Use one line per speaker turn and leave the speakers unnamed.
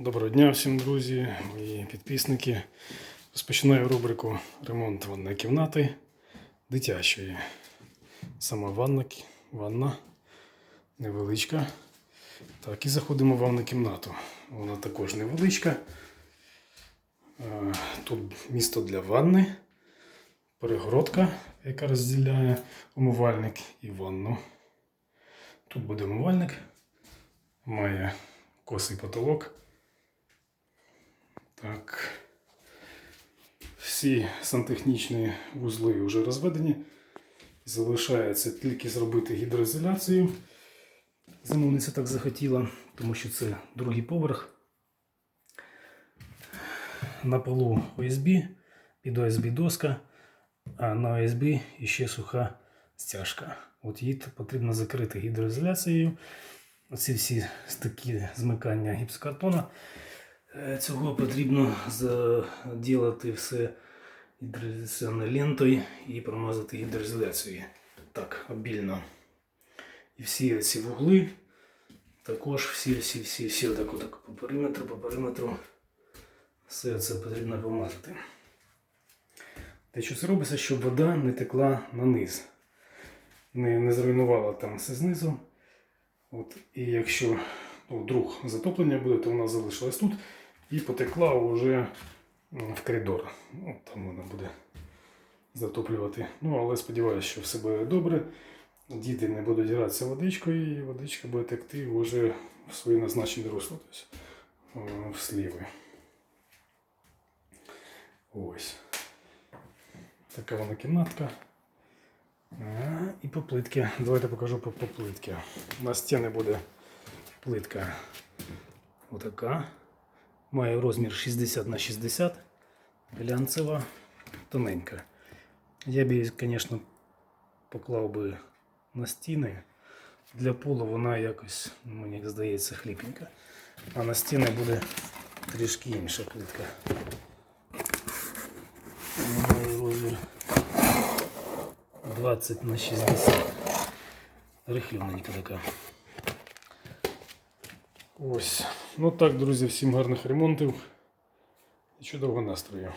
Доброго дня всім, друзі, мої підписники. Розпочинаю рубрику Ремонт ванної кімнати дитячої. Сама ванна, ванна невеличка. Так, і заходимо в ванну кімнату. Вона також невеличка. Тут місто для ванни, перегородка, яка розділяє умивальник і ванну. Тут буде умивальник, має косий потолок. Так. Всі сантехнічні вузли вже розведені. Залишається тільки зробити гідроізоляцію. Замовниця так захотіла, тому що це другий поверх. На полу ОСБ, під ОСБ доска, а на ОСБ іще суха стяжка. От її потрібно закрити гідроізоляцією. Оці всі такі змикання гіпсокартона. Е, Цього потрібно заділати все гідроізоляційною лентою і промазати гідроізоляцією. Так, обільно. І всі ці вугли також всі, всі, всі, всі отак, отак по периметру, по периметру. Все це потрібно помазати. Те, що це робиться, щоб вода не текла на низ. Не, не зруйнувала там все знизу. От, і якщо вдруг затоплення буде, то вона залишилась тут і потекла вже в коридор. Ну, там вона буде затоплювати. Ну, але сподіваюся, що все буде добре. Діти не будуть гратися водичкою, і водичка буде текти вже в свої назначені русло, тобто в сліви. Ось. Така вона кімнатка. А, І по плитки. Давайте покажу по, по плитки. На стіни буде плитка отака. Має розмір 60 на 60. Глянцева, тоненька. Я б її, звісно, поклав би на стіни. Для полу вона якось, мені здається, хліпенька. А на стіни буде трішки інша плитка. Має розмір 20 на 60. Рихлюненька така. Ось. Ну так, друзі, всім гарних ремонтів і чудового настрою.